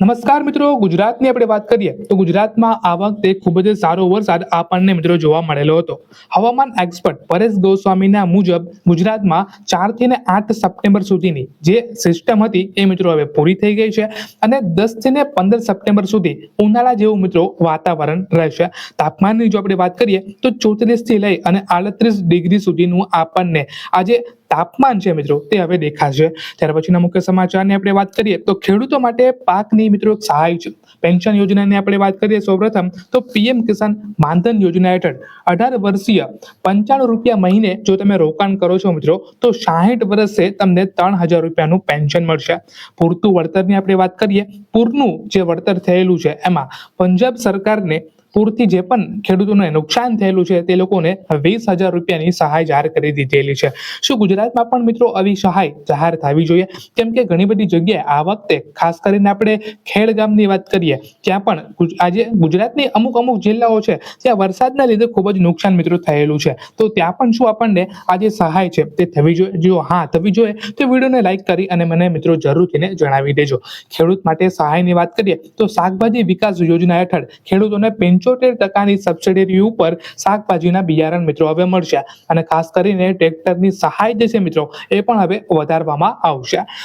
નમસ્કાર મિત્રો, ગુજરાતની આપણે વાત કરીએ તો ગુજરાતમાં આ વખતે ખૂબ જ સારો વરસાદ આપણને મિત્રો જોવા મળેલો હતો. હવામાન એક્સપર્ટ પરેશ ગોસ્વામીના મુજબ ગુજરાતમાં ચારથી ને આઠ સપ્ટેમ્બર સુધીની જે સિસ્ટમ હતી એ મિત્રો હવે પૂરી થઈ ગઈ છે અને દસથી ને પંદર સપ્ટેમ્બર સુધી ઉનાળા જેવું મિત્રો વાતાવરણ રહેશે. તાપમાનની જો આપણે વાત કરીએ તો ચોત્રીસથી લઈ અને આડત્રીસ ડિગ્રી સુધીનું આપણને આજે તાપમાન છે મિત્રો, તે હવે દેખાશે. ત્યાર પછીના મુખ્ય સમાચારની આપણે વાત કરીએ, તો ખેડૂતો માટે પાકની મિત્રો સહાય છે. પેન્શન યોજનાની આપણે વાત કરીએ સૌપ્રથમ, તો પીએમ કિસાન માનધન યોજના હેઠળ અઢાર વર્ષીય પંચાણું રૂપિયા મહિને જો તમે રોકાણ કરો છો મિત્રો, તો સાહીઠ વર્ષે તમને ત્રણ હજાર રૂપિયાનું પેન્શન મળશે. પૂરતું વળતરની આપણે વાત કરીએ, પૂરનું જે વળતર થયેલું છે, એમાં પંજાબ સરકારને પૂરથી જે પણ ખેડૂતોને નુકસાન થયેલું છે, તે લોકોને વીસ હજાર રૂપિયાની સહાય જાહેર કરી દીધેલી છે. શું ગુજરાતમાં પણ મિત્રો આવી સહાય જાહેર થવી જોઈએ? કેમ કે ઘણી બધી જગ્યાએ આ વખતે ખાસ કરીને આપણે ખેડ ગામની વાત કરીએ, ત્યાં પણ આજે ગુજરાતની અમુક અમુક જિલ્લાઓ છે, ત્યાં વરસાદના લીધે ખૂબ જ નુકસાન મિત્રો થયેલું છે. તો ત્યાં પણ શું આપણને આ જે સહાય છે, તે થવી જોઈએ જો હા, થવી જોઈએ, તો વિડીયોને લાઈક કરી અને મને મિત્રો જરૂરથીને જણાવી દેજો. ખેડૂત માટે સહાયની વાત કરીએ, તો શાકભાજી વિકાસ યોજના હેઠળ ખેડૂતોને પંચોતેર ટકાની સબસિડી ઉપર શાકભાજીના બિયારણ મિત્રો હવે મળશે. અને ખાસ કરીને ટ્રેક્ટરની સહાય જે છે મિત્રો, એ પણ હવે વધારવામાં આવશે.